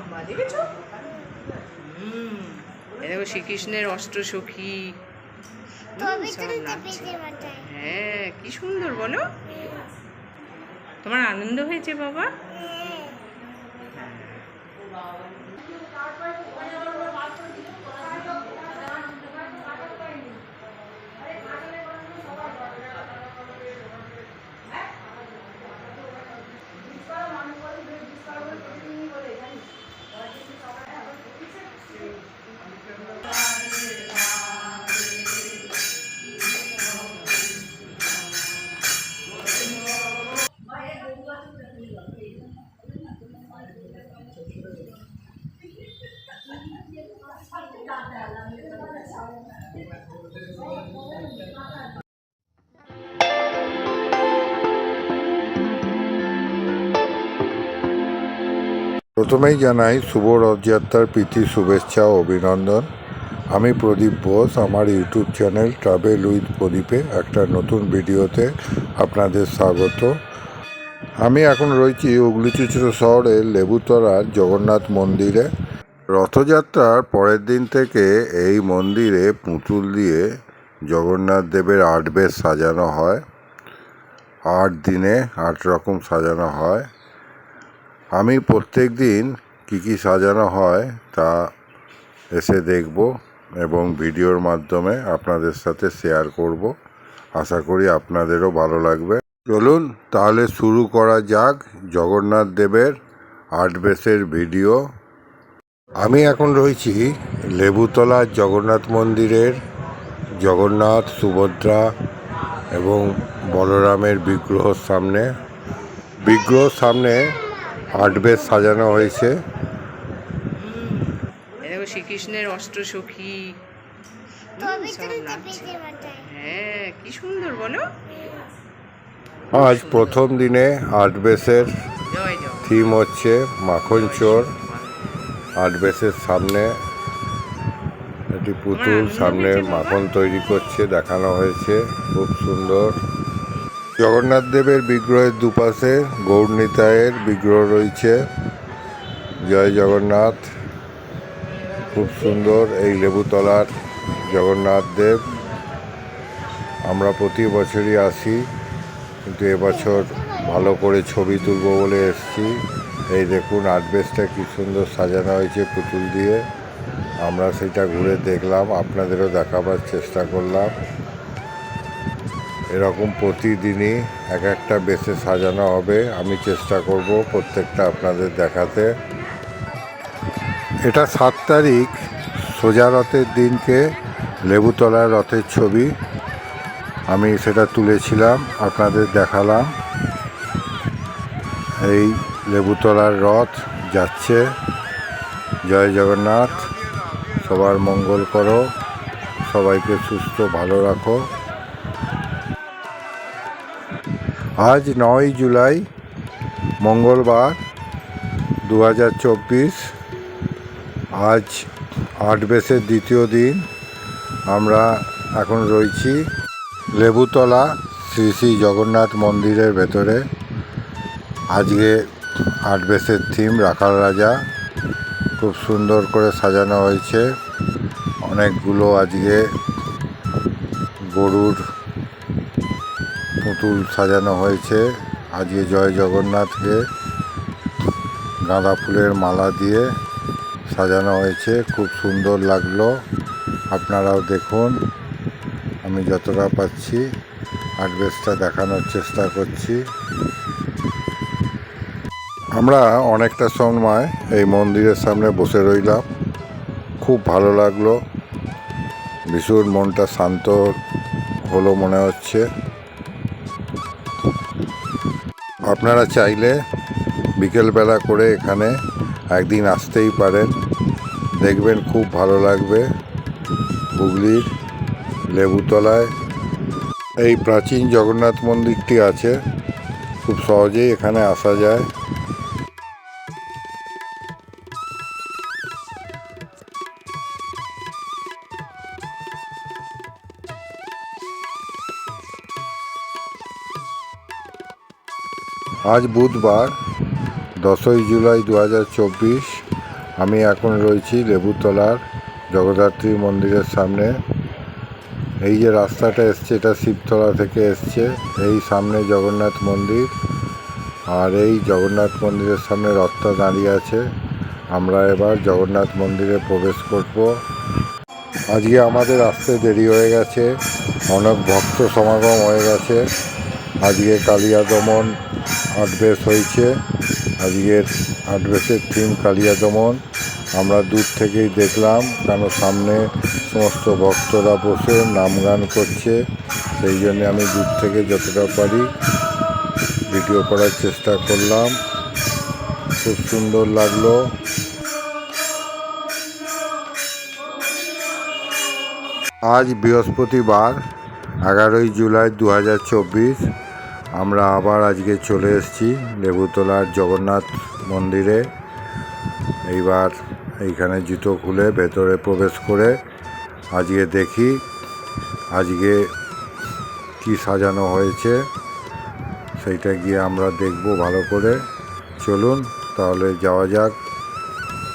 লম্বা দেখেছ? হুম দেখো শ্রীকৃষ্ণের অস্ত্র সখী হ্যাঁ কি সুন্দর বলো। তোমার আনন্দ হয়েছে বাবা? প্রথমেই জানাই শুভ রথযাত্রার প্রীতি, শুভেচ্ছা ও অভিনন্দন। আমি প্রদীপ বোস, আমার ইউটিউব চ্যানেল ট্রাভেল উইথ প্রদীপে একটা নতুন ভিডিওতে আপনাদের স্বাগত। আমি এখন রয়েছি হুগলিচুচড়ো শহরের লেবুতলার জগন্নাথ মন্দিরে। রথযাত্রার পরের দিন থেকে এই মন্দিরে পুতুল দিয়ে জগন্নাথ দেবের আট বেশ সাজানো হয়। আট দিনে আট রকম সাজানো হয়। আমি প্রত্যেক দিন কী কী সাজানো হয় তা এসে দেখব এবং ভিডিওর মাধ্যমে আপনাদের সাথে শেয়ার করব। আশা করি আপনাদেরও ভালো লাগবে। চলুন তাহলে শুরু করা যাক জগন্নাথ দেবের আট বেসের ভিডিও। আমি এখন রয়েছি লেবুতলা জগন্নাথ মন্দিরের জগন্নাথ, সুভদ্রা এবং বলরামের বিগ্রহর সামনে। বিগ্রহর সামনে আট বেশ সাজানো হয়েছে। শ্রীকৃষ্ণের। পেতে মাথায় হ্যাঁ কি সুন্দর বলো। আজ প্রথম দিনে আট বেসের থিম হচ্ছে মাখন চোর। আট বেসের সামনে একটি পুতুল সামনে মাখন তৈরি করছে দেখানো হয়েছে। খুব সুন্দর। জগন্নাথ দেবের বিগ্রহের দুপাশে গৌরনীতায়ের বিগ্রহ রয়েছে। জয় জগন্নাথ। খুব সুন্দর এই লেবুতলার জগন্নাথ দেব। আমরা প্রতি বছরই আসি, কিন্তু এবছর ভালো করে ছবি তুলবো বলে এসেছি। এই দেখুন আটবেসটা কি সুন্দর সাজানো হয়েছে পুতুল দিয়ে। আমরা সেটা ঘুরে দেখলাম, আপনাদেরও দেখাবার চেষ্টা করলাম। এরকম প্রতিদিনই এক একটা বেসে সাজানো হবে। আমি চেষ্টা করব প্রত্যেকটা আপনাদের দেখাতে। এটা সাত তারিখ, সোজা রথের দিনকে লেবুতলার রথের ছবি। আমি সেটা তুলেছিলাম, আপনাদের দেখালাম। এই লেবুতলার রথ যাচ্ছে। জয় জগন্নাথ, সবার মঙ্গল করো, সবাইকে সুস্থ, ভালো রাখো। আজ নয় জুলাই, মঙ্গলবার দু হাজার চব্বিশ। আজ আট বেসের দ্বিতীয় দিন। আমরা এখন রয়েছি লেবুতলা শ্রী শ্রী জগন্নাথ মন্দিরের ভেতরে। আজকে আট বেসের থিম, রাখাল রাজা। খুব সুন্দর করে সাজানো হয়েছে। অনেকগুলো আজকে গরুর পুতুল সাজানো হয়েছে। আজকে জয় জগন্নাথকে গাঁদা ফুলের মালা দিয়ে সাজানো হয়েছে। খুব সুন্দর লাগল। আপনারাও দেখুন। আমি যতটা পাচ্ছি আডভেসটা দেখানোর চেষ্টা করছি। আমরা অনেকটা সময় এই মন্দিরের সামনে বসে রইলাম। খুব ভালো লাগল। ভীষণ মনটা শান্ত হলো মনে হচ্ছে। আপনারা চাইলে বিকেলবেলা করে এখানে একদিন আসতেই পারেন। দেখবেন খুব ভালো লাগবে হুগলির লেবুতলায়। এই প্রাচীন জগন্নাথ মন্দিরটি আছে, খুব সহজেই এখানে আসা যায়। আজ বুধবার, দশই জুলাই দু হাজার চব্বিশ, আমি এখন রয়েছি লেবুতলার জগদ্ধাত্রী মন্দিরের সামনে। এই যে রাস্তাটা এসছে, এটা শিবতলা থেকে এসছে, এই সামনে জগন্নাথ মন্দির আর এই জগন্নাথ মন্দিরের সামনে রথটা দাঁড়িয়ে আছে। আমরা এবার জগন্নাথ মন্দিরে প্রবেশ করব। আজকে আমাদের আসতে দেরি হয়ে গেছে, অনেক ভক্ত সমাগম হয়ে গেছে। আজকে কালিয়া দমন আটবেশ হয়েছে। আজকের আটবেশের থিম কালিয়া দমন আমরা দূর থেকেই দেখলাম কেন সামনে সমস্ত ভক্তরা বসে নাম গান করছে। সেই জন্য আমি দূর থেকে যতটা পারি ভিডিও করার চেষ্টা করলাম। খুব সুন্দর লাগল। আজ বৃহস্পতিবার, এগারোই জুলাই দু হাজার চব্বিশ। আমরা আবার আজকে চলে এসেছি লেবুতলার জগন্নাথ মন্দিরে। এইবার এইখানে জুতো খুলে ভেতরে প্রবেশ করে আজকে দেখি আজকে কি সাজানো হয়েছে। সেইটা গিয়ে আমরা দেখব ভালো করে। চলুন তাহলে যাওয়া যাক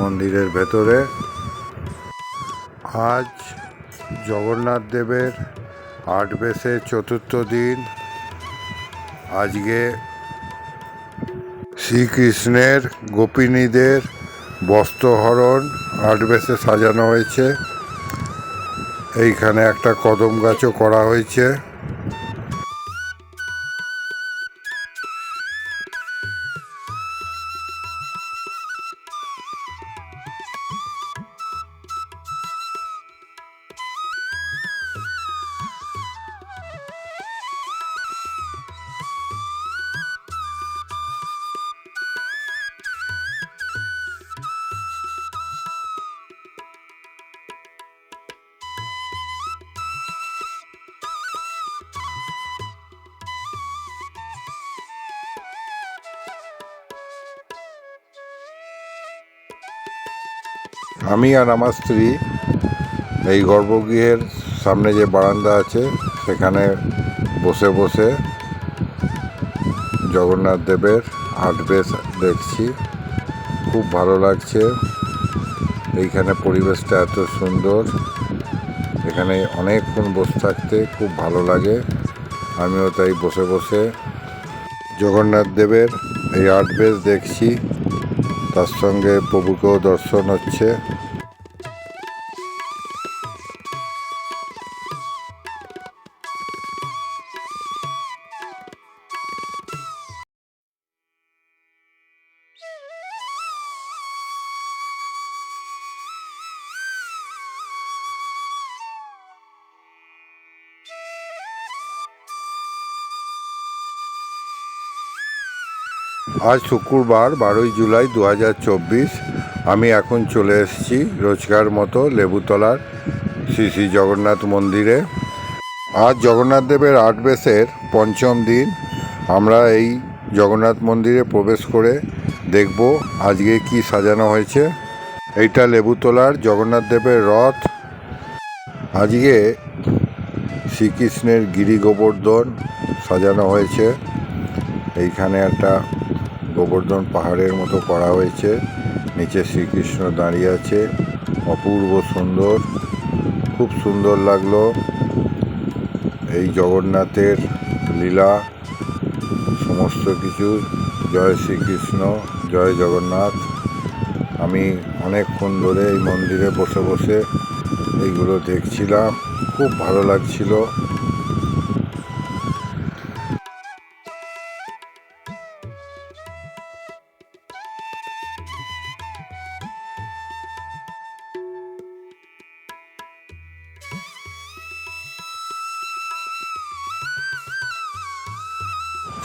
মন্দিরের ভেতরে। আজ জগন্নাথ দেবের আট বেশের চতুর্থ দিন। আজকে শ্রীকৃষ্ণের গোপিনীদের বস্ত্রহরণ আটবেসে সাজানো হয়েছে। এইখানে একটা কদম গাছও করা হয়েছে। আমি আর আমার স্ত্রী এই গর্ভগৃহের সামনে যে বারান্দা আছে, সেখানে বসে বসে জগন্নাথ দেবের আট বেশ দেখছি। খুব ভালো লাগছে। এইখানে পরিবেশটা এত সুন্দর। এখানে অনেকক্ষণ বসে থাকতে খুব ভালো লাগে। আমিও তাই বসে বসে জগন্নাথ দেবের এই আট বেশ দেখছি। তার সঙ্গে প্রভুকেও দর্শন হচ্ছে। আজ শুক্রবার বারোই জুলাই দু হাজার চব্বিশ। আমি এখন চলে এসেছি রোজকার মতো লেবুতলার শ্রী শ্রী জগন্নাথ মন্দিরে। আজ জগন্নাথ দেবের আট বেশের পঞ্চম দিন। আমরা এই জগন্নাথ মন্দিরে প্রবেশ করে দেখব আজকে কি সাজানো হয়েছে। এইটা লেবুতলার জগন্নাথ দেবের রথ। আজকে শ্রীকৃষ্ণের গিরি গোবর্ধন সাজানো হয়েছে। এইখানে একটা গোবর্ধন পাহাড়ের মতো করা হয়েছে। নিচে শ্রীকৃষ্ণ দাঁড়িয়ে আছে। অপূর্ব সুন্দর। খুব সুন্দর লাগল। এই জগন্নাথের লীলা, সমস্ত কিছু। জয় শ্রীকৃষ্ণ, জয় জগন্নাথ। আমি অনেকক্ষণ ধরে এই মন্দিরে বসে বসে এইগুলো দেখছিলাম। খুব ভালো লাগছিল।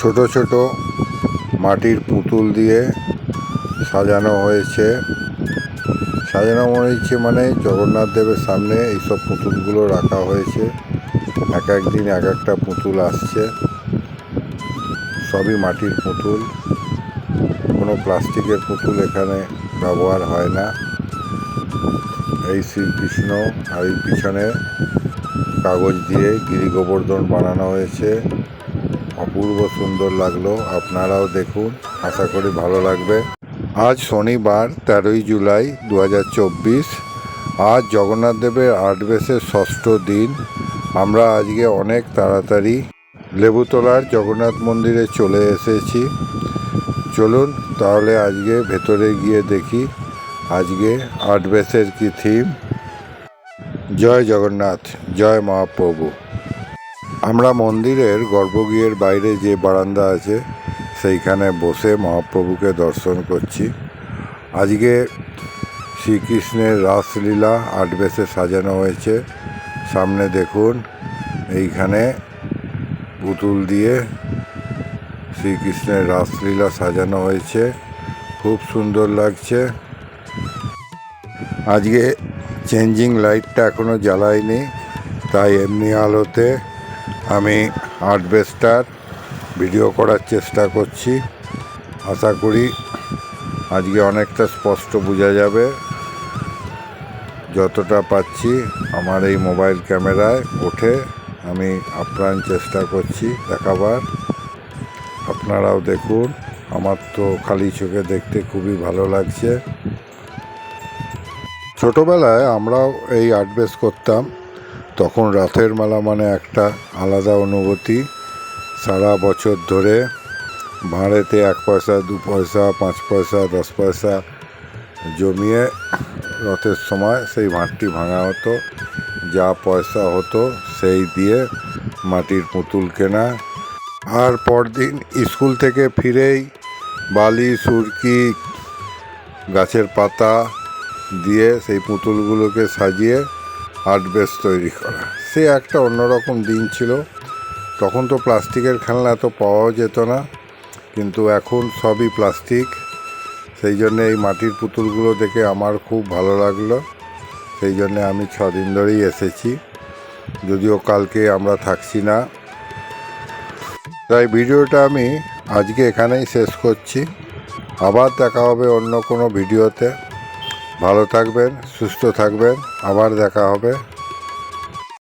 ছোট ছোট মাটির পুতুল দিয়ে সাজানো হয়েছে। সাজানো হয়েছে মানে জগন্নাথ দেবের সামনে এইসব পুতুলগুলো রাখা হয়েছে। এক এক দিন এক একটা পুতুল আসছে। সবই মাটির পুতুল। কোনো প্লাস্টিকের পুতুল এখানে ব্যবহার হয় না। এই শ্রীকৃষ্ণ আর এই পিছনে কাগজ দিয়ে গিরি গোবর্ধন বানানো হয়েছে। অপূর্ব সুন্দর লাগল। আপনারাও দেখুন, আশা করি ভালো লাগবে। আজ শনিবার, তেরোই জুলাই দু হাজার চব্বিশ। আজ জগন্নাথ দেবের আট বেসের ষষ্ঠ দিন। আমরা আজকে অনেক তাড়াতাড়ি লেবুতলার জগন্নাথ মন্দিরে চলে এসেছি। চলুন তাহলে আজকে ভেতরে গিয়ে দেখি আজকে আট বেসের কি থিম জয় জগন্নাথ, জয় মহাপ্রভু। আমরা মন্দিরের গর্ভগৃহের বাইরে যে বারান্দা আছে, সেইখানে বসে মহাপ্রভুকে দর্শন করছি। আজকে শ্রীকৃষ্ণের রাসলীলা আট বেসে সাজানো হয়েছে। সামনে দেখুন, এইখানে পুতুল দিয়ে শ্রীকৃষ্ণের রাসলীলা সাজানো হয়েছে। খুব সুন্দর লাগছে। আজকে চেঞ্জিং লাইটটা এখনও জ্বালাইনি তাই এমনি আলোতে আমি আর্ট বেস্টার ভিডিও করার চেষ্টা করছি। আশা করি আজকে অনেকটা স্পষ্ট বোঝা যাবে। যতটা পাচ্ছি আমার এই মোবাইল ক্যামেরায় ওঠে। আমি আপ্রাণ চেষ্টা করছি দেখাবার। আপনারাও দেখুন, আমার তো খালি চোখে দেখতে খুবই ভালো লাগছে। ছোটোবেলায় আমরাও এই আর্ট বেস করতাম। তখন রাতের মেলা মানে একটা আলাদা অনুভূতি। সারা বছর ধরে ভাঁড়েতে এক পয়সা, দু পয়সা, পাঁচ পয়সা, দশ পয়সা জমিয়ে রথের সময় সেই ভাঁড়টি ভাঙা হতো। যা পয়সা হতো সেই দিয়ে মাটির পুতুল কেনা। আর পরদিন স্কুল থেকে ফিরেই বালি, সুরকি, গাছের পাতা দিয়ে সেই পুতুলগুলোকে সাজিয়ে আর্ট বেস তৈরি করা। সে একটা অন্যরকম দিন ছিল। তখন তো প্লাস্টিকের খেলনা এত পাওয়াও যেত না, কিন্তু এখন সবই প্লাস্টিক। সেই জন্যে এই মাটির পুতুলগুলো দেখে আমার খুব ভালো লাগল। সেই জন্যে আমি ছদিন ধরেই এসেছি। যদিও কালকে আমরা থাকছি না। তাই ভিডিওটা আমি আজকে এখানেই শেষ করছি। আবার দেখা হবে অন্য কোনো ভিডিওতে। ভালো থাকবেন সুস্থ থাকবেন আবার দেখা হবে।